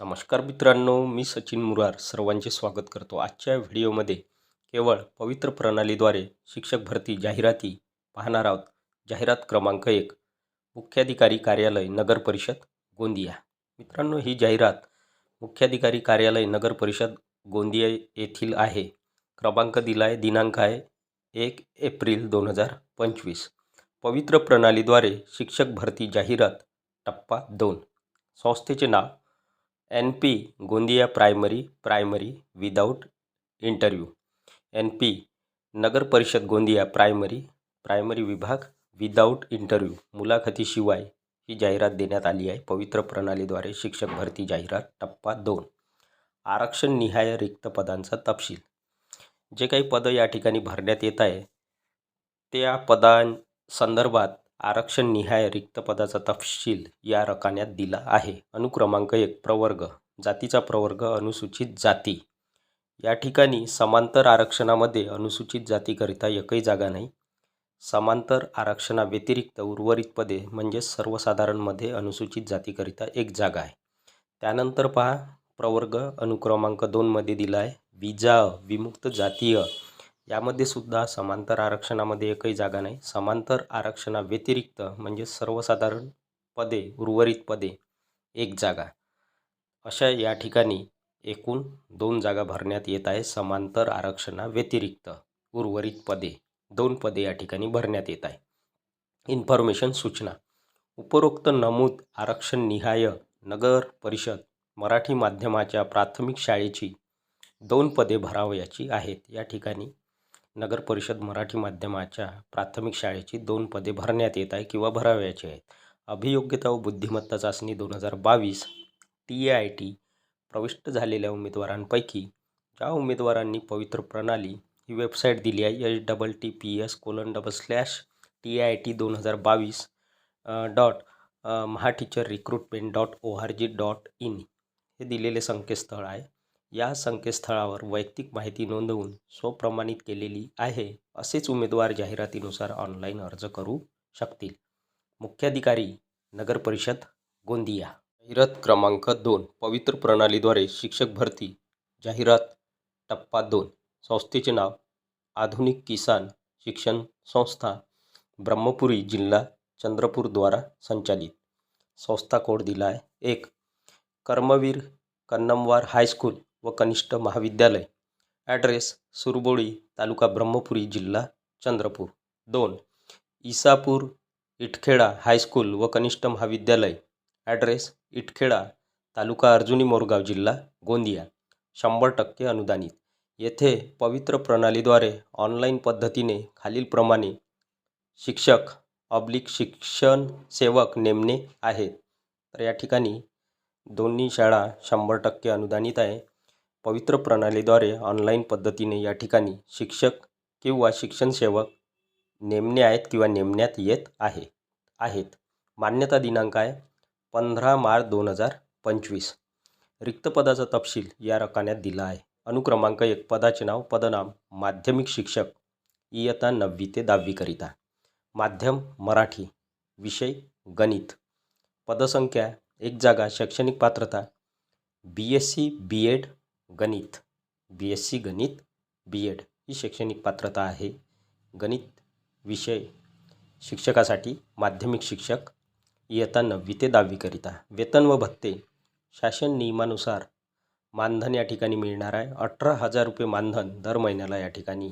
नमस्कार मित्रांनो मी सचिन मुरार सर्वांचे स्वागत करतो आजच्या व्हिडिओमध्ये. केवळ पवित्र प्रणालीद्वारे शिक्षक भरती जाहिराती पाहणार आहोत. जाहिरात क्रमांक एक मुख्याधिकारी कार्यालय नगर परिषद गोंदिया. मित्रांनो ही जाहिरात मुख्याधिकारी कार्यालय नगर परिषद गोंदिया येथील आहे. क्रमांक दिला आहे दिनांक आहे एक एप्रिल दोन हजार पंचवीस. पवित्र प्रणालीद्वारे शिक्षक भरती जाहिरात टप्पा दोन. संस्थेचे नाव N P Gondia primary primary without interview. N P नगर परिषद गोंदिया प्रायमरी प्रायमरी विभाग विदाऊट इंटरव्ह्यू. मुलाखतीशिवाय ही जाहिरात देण्यात आली आहे. पवित्र प्रणालीद्वारे शिक्षक भरती जाहिरात टप्पा दोन. आरक्षण निहाय रिक्त पदांचा तपशील. जे काही पदं या ठिकाणी भरण्यात येत आहे त्या पदांसंदर्भात आरक्षण निहाय रिक्त पदाचा तपशील या रकान्यात दिला आहे. अनुक्रमांक एक प्रवर्ग. जातीचा प्रवर्ग अनुसूचित जाती. या ठिकाणी समांतर आरक्षणामध्ये अनुसूचित जातीकरिता एकही जागा नाही. समांतर आरक्षणाव्यतिरिक्त उर्वरित पदे म्हणजे सर्वसाधारणमध्ये अनुसूचित जातीकरिता एक जागा आहे. त्यानंतर पहा प्रवर्ग अनुक्रमांक दोनमध्ये दिला आहे. विजा विमुक्त जातीय यामध्ये सुद्धा समांतर आरक्षणामध्ये एकही जागा नाही. समांतर आरक्षणाव्यतिरिक्त म्हणजे सर्वसाधारण पदे उर्वरित पदे एक जागा. अशा या ठिकाणी एकूण दोन जागा भरण्यात येत आहे समांतर आरक्षणाव्यतिरिक्त उर्वरित पदे दोन पदे या ठिकाणी भरण्यात येत आहे इन्फॉर्मेशन सूचना. उपरोक्त नमूद आरक्षण निहाय नगर परिषद मराठी माध्यमाच्या प्राथमिक शाळेची दोन पदे भरावयाची आहेत. या ठिकाणी नगर परिषद मराठी माध्यमाच्या प्राथमिक शाळेची दोन पदे भरण्यात येत आहे किंवा भरावयाची आहेत. अभियोग्यता व बुद्धिमत्ता चाचणी दोन हजार बावीस टी ए आय टी प्रविष्ट झालेल्या उमेदवारांपैकी ज्या उमेदवारांनी पवित्र प्रणाली ही वेबसाईट दिली आहे H double T P S colon double slash T I T दोन हजार बावीस dot Maha teacher recruitment dot O R G dot in हे दिलेले संकेतस्थळ आहे. या संकेतस्थळावर वैयक्तिक माहिती नोंदवून स्वप्रमाणित केलेली आहे असेच उमेदवार जाहिरातीनुसार ऑनलाईन अर्ज करू शकतील. मुख्याधिकारी नगरपरिषद गोंदिया. जाहिरात क्रमांक दोन पवित्र प्रणालीद्वारे शिक्षक भरती. जाहिरात टप्पा दोन संस्थेचे नाव आधुनिक किसान शिक्षण संस्था ब्रह्मपुरी जिल्हा चंद्रपूरद्वारा संचालित. संस्था कोड दिला आहे एक. कर्मवीर कन्नमवार हायस्कूल व कनिष्ठ महाविद्यालय. ॲड्रेस सुरबोळी तालुका ब्रह्मपुरी जिल्हा चंद्रपूर. दोन इसापूर इटखेडा हायस्कूल व कनिष्ठ महाविद्यालय. ॲड्रेस इटखेडा तालुका अर्जुनी मोरगाव जिल्हा गोंदिया. शंभर टक्के अनुदानित. येथे पवित्र प्रणालीद्वारे ऑनलाईन पद्धतीने खालीलप्रमाणे शिक्षक ऑब्लिक शिक्षण सेवक नेमणे आहेत. तर या ठिकाणी दोन्ही शाळा शंभर टक्के अनुदानित आहे. पवित्र प्रणालीद्वारे ऑनलाईन पद्धतीने या ठिकाणी शिक्षक किंवा शिक्षणसेवक नेमणे आहेत किंवा नेमण्यात येत आहे आहेत. मान्यता दिनांक आहे पंधरा मार्च दोन हजार पंचवीस. रिक्त पदाचा तपशील या रकान्यात दिला आहे. अनुक्रमांक एक पदाचे नाव पदनाम माध्यमिक शिक्षक इयत्ता नववी ते दहावीकरिता माध्यम मराठी विषय गणित. पदसंख्या एक जागा शैक्षणिक पात्रता B S C B Ed गणित बी एस सी गणित बी एड ही शैक्षणिक पात्रता आहे. गणित विषय शिक्षकासाठी माध्यमिक शिक्षक इयत्ता नववी ते दहावीकरिता वेतन व भत्ते शासन नियमानुसार मानधन या ठिकाणी मिळणार आहे. अठरा हजार रुपये मानधन दर महिन्याला या ठिकाणी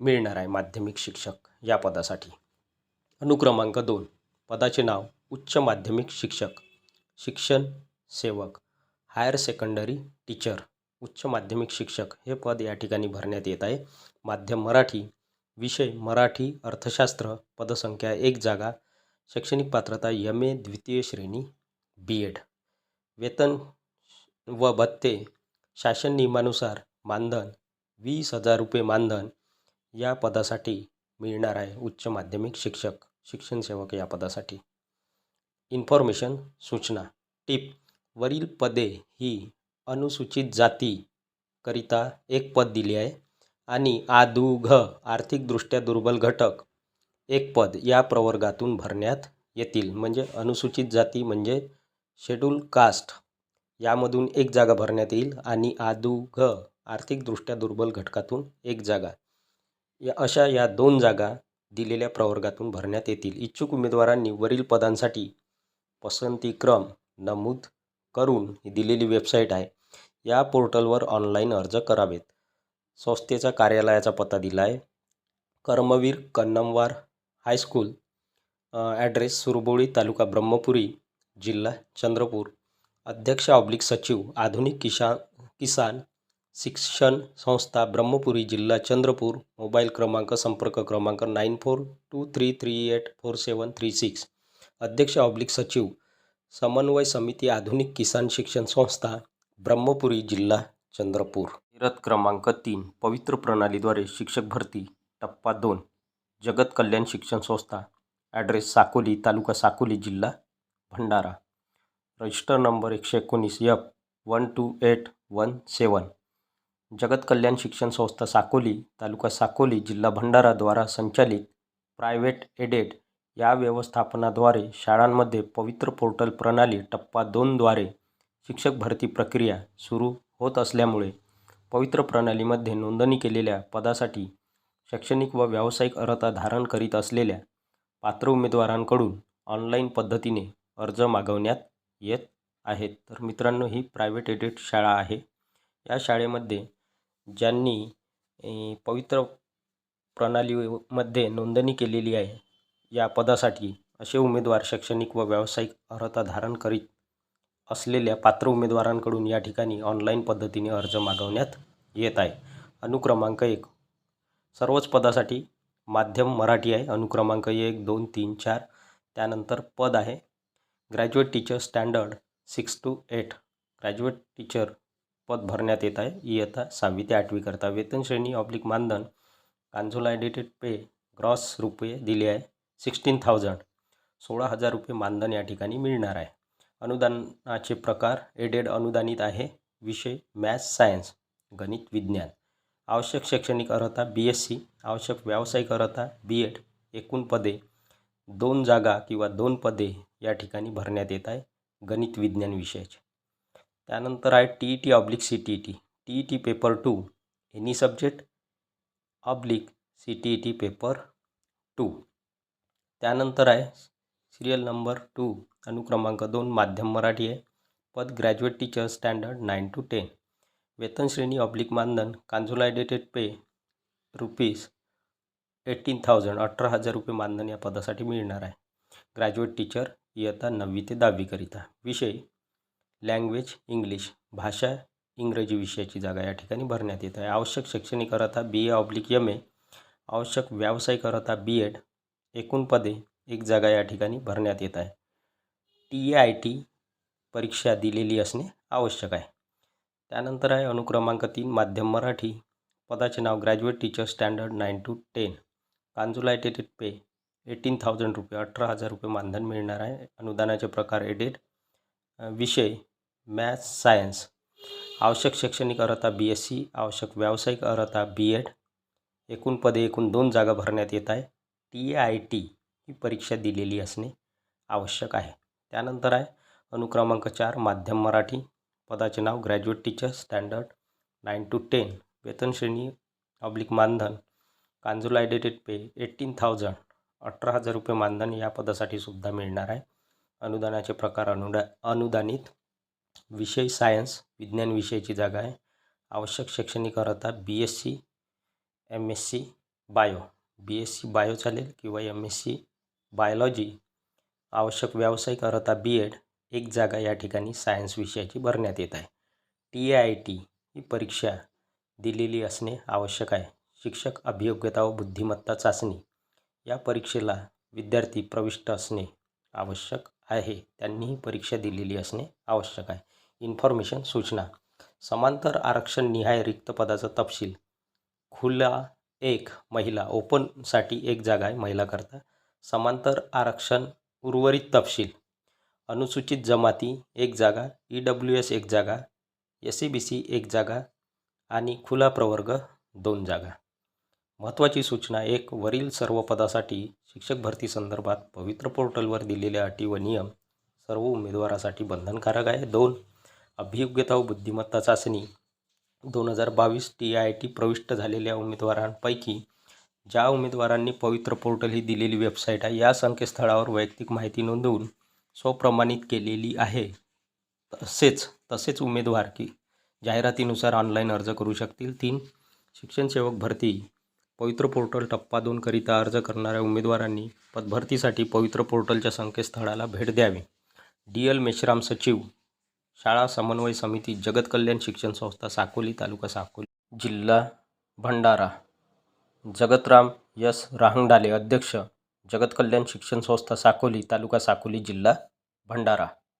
मिळणार आहे माध्यमिक शिक्षक या पदासाठी. अनुक्रमांक दोन. पदाचे नाव उच्च माध्यमिक शिक्षक शिक्षण सेवक. हायर सेकंडरी टीचर उच्च माध्यमिक शिक्षक हे पद या ठिकाणी भरण्यात येत आहे. माध्यम मराठी विषय मराठी अर्थशास्त्र पदसंख्या एक जागा शैक्षणिक पात्रता एम ए द्वितीय श्रेणी बी एड वेतन व भत्ते शासन नियमानुसार मानधन वीस हजार रुपये मानधन या पदासाठी मिळणार आहे उच्च माध्यमिक शिक्षक शिक्षण सेवक या पदासाठी. इन्फॉर्मेशन सूचना टिप. वरील पदे ही अनुसूचित जातीकरिता एक पद दिले आहे. आणि आदुघ आर्थिकदृष्ट्या दुर्बल घटक एक पद या प्रवर्गातून भरण्यात येतील. म्हणजे अनुसूचित जाती म्हणजे शेड्यूल कास्ट यामधून एक जागा भरण्यात येईल आणि आदुघ आर्थिकदृष्ट्या दुर्बल घटकातून एक जागा. या अशा या दोन जागा दिलेल्या प्रवर्गातून भरण्यात येतील. इच्छुक उमेदवारांनी वरील पदांसाठी पसंतीक्रम नमूद करून ही दिलेली वेबसाईट आहे. या पोर्टलवर ऑनलाईन अर्ज करावेत. संस्थेचा कार्यालयाचा पत्ता दिला आहे Karmaveer Kannamwar high school address Surboli taluka Brahmapuri जिल्हा चंद्रपूर. अध्यक्ष ऑब्लिक सचिव आधुनिक किशा किसान शिक्षण संस्था ब्रह्मपुरी जिल्हा चंद्रपूर. मोबाईल क्रमांक संपर्क क्रमांक nine four two three three eight four seven three six. अध्यक्ष ऑब्लिक सचिव समन्वय समिती आधुनिक किसान शिक्षण संस्था, ब्रह्मपुरी जिल्हा, चंद्रपूर. तीरथ क्रमांक तीन, पवित्र प्रणालीद्वारे शिक्षक भरती, टप्पा दोन, जगत कल्याण शिक्षण संस्था, ॲड्रेस साकोली, तालुका साकोली जिल्हा, भंडारा. रजिस्टर नंबर एकशे एकोणीस F one two eight one seven. Jagat Kalyan Shikshan संस्था साकोली, तालुका साकोली जिल्हा भंडाराद्वारा संचालित प्रायव्हेट एडेड या व्यवस्थापनाद्वारे शाळांमध्ये पवित्र पोर्टल प्रणाली टप्पा दोनद्वारे शिक्षक भरती प्रक्रिया सुरू होत असल्यामुळे पवित्र प्रणालीमध्ये नोंदणी केलेल्या पदासाठी शैक्षणिक व व्यावसायिक अर्हता धारण करीत असलेल्या पात्र उमेदवारांकडून ऑनलाईन पद्धतीने अर्ज मागवण्यात येत आहेत. तर मित्रांनो ही प्रायव्हेट एडेड शाळा आहे. या शाळेमध्ये ज्यांनी पवित्र प्रणालीमध्ये नोंदणी केलेली आहे या पदासाठी असे उमेदवार शैक्षणिक व व्यावसायिक अर्हता धारण करीत असलेल्या पात्र उमेदवारांकडून या ठिकाणी ऑनलाईन पद्धतीने अर्ज मागवण्यात येत आहे. अनुक्रमांक एक. सर्वच पदासाठी माध्यम मराठी आहे. अनुक्रमांक एक दोन तीन चार. त्यानंतर पद आहे. Graduate teacher standard six to eight graduate teacher पद भरण्यात येत आहे. इयत्ता सहावी ते आठवीकरता वेतन श्रेणी ऑब्लिक मानधन कांझोलायडेटेड पे ग्रॉस रुपये दिले आहे. Sixteen thousand. सोळा हजार रुपये मानधन या ठिकाणी मिळणार आहे. अनुदानाचे प्रकार एडेड अनुदानित आहे. विषय मॅथ्स सायन्स गणित विज्ञान. आवश्यक शैक्षणिक अर्हता बी एस सी आवश्यक व्यावसायिक अर्हता बी एड एकूण पदे दोन जागा किंवा दोन पदे या ठिकाणी भरण्यात येत आहे. गणित विज्ञान विषयाचे. त्यानंतर आहे T E T oblique C T E T T E T paper two any subject oblique C T E T paper two त्यानंतर आहे सिरियल नंबर टू अनुक्रमांक दोन माध्यम मराठी आहे. पद graduate teacher standard nine to ten. वेतन श्रेणी oblique मानधन consolidated pay rupees eighteen thousand अठरा हजार रुपये मानधन या पदासाठी मिळणार आहे. ग्रॅज्युएट टीचर इयत्ता नववी ते दहावीकरिता विषय लँग्वेज इंग्लिश भाषा इंग्रजी विषयाची जागा या ठिकाणी भरण्यात येत आहे. आवश्यक शैक्षणिक बी ए ऑब्लिक एम ए आवश्यक व्यावसायिक बी एड एकूण पदे एक जागा या ठिकाणी भरण्यात येत आहे. टी ए आय टी परीक्षा दिलेली असणे आवश्यक आहे. त्यानंतर आहे अनुक्रमांक तीन माध्यम मराठी. पदाचे नाव graduate teacher standard nine to ten. Consolidated pay eighteen thousand रुपये अठरा हजार रुपये मानधन मिळणार आहे. अनुदानाचे प्रकार एडेड. विषय मॅथ्स सायन्स. आवश्यक शैक्षणिक अर्हता बी एस सी. आवश्यक व्यावसायिक अर्हता बी एड. एकूण पदे एकूण दोन जागा भरण्यात येत आहे. टी ए आय टी ही परीक्षा दिलेली असणे आवश्यक आहे. त्यानंतर आहे अनुक्रमांक चार माध्यम मराठी पदाचे नाव graduate teacher standard nine to ten वेतन श्रेणी ऑब्लिक मानधन कांजुलायडेटेड पे एटीन थाउजंड अठरा हजार रुपये मानधन या पदासाठी सुद्धा मिळणार आहे. अनुदानाचे प्रकार अनुदा अनुदानित विषय सायन्स विज्ञान विषयाची जागा आहे. आवश्यक शैक्षणिक अर्हता B S C M S C bio. B S C bio चालेल किंवा एम एस सी बायोलॉजी आवश्यक व्यावसायिक अर्हता बी एड एक जागा या ठिकाणी सायन्स विषयाची भरण्यात येत आहे. टी ए आय टी ही परीक्षा दिलेली असणे आवश्यक आहे. शिक्षक अभियोग्यता व बुद्धिमत्ता चाचणी या परीक्षेला विद्यार्थी प्रविष्ट असणे आवश्यक आहे. त्यांनी ही परीक्षा दिलेली असणे आवश्यक आहे. इन्फॉर्मेशन सूचना समांतर आरक्षण निहाय रिक्त पदाचा तपशील खुला एक महिला ओपनसाठी एक जागा आहे महिलाकरता समांतर आरक्षण उर्वरित तपशील. अनुसूचित जमाती एक जागा ई डब्ल्यू एस एक जागा एस सी बी सी एक जागा आणि खुला प्रवर्ग दोन जागा. महत्त्वाची सूचना एक वरील सर्व पदासाठी शिक्षक भरती संदर्भात पवित्र पोर्टलवर दिलेल्या अटी व नियम सर्व उमेदवारासाठी बंधनकारक आहे. दोन अभियोग्यता व बुद्धिमत्ता चाचणी दोन हजार बावीस टी आय टी प्रविष्ट झालेल्या उमेदवारांपैकी ज्या उमेदवारांनी पवित्र पोर्टल ही दिलेली वेबसाईट आहे या संकेतस्थळावर वैयक्तिक माहिती नोंदवून स्वप्रमाणित केलेली आहे. तसेच तसेच उमेदवार की जाहिरातीनुसार ऑनलाईन अर्ज करू शकतील. तीन शिक्षण सेवक भरती. पवित्र पोर्टल टप्पा दोनकरिता अर्ज करणाऱ्या उमेदवारांनी पदभरतीसाठी पवित्र पोर्टलच्या संकेतस्थळाला भेट द्यावी. डी एल मेश्राम सचिव शाळा समन्वय समिती जगत कल्याण शिक्षण संस्था साकोली तालुका साकोली जिल्हा भंडारा. जगतराम यस राहंगडाले अध्यक्ष जगत कल्याण शिक्षण संस्था साकोली तालुका साकोली जिल्हा भंडारा.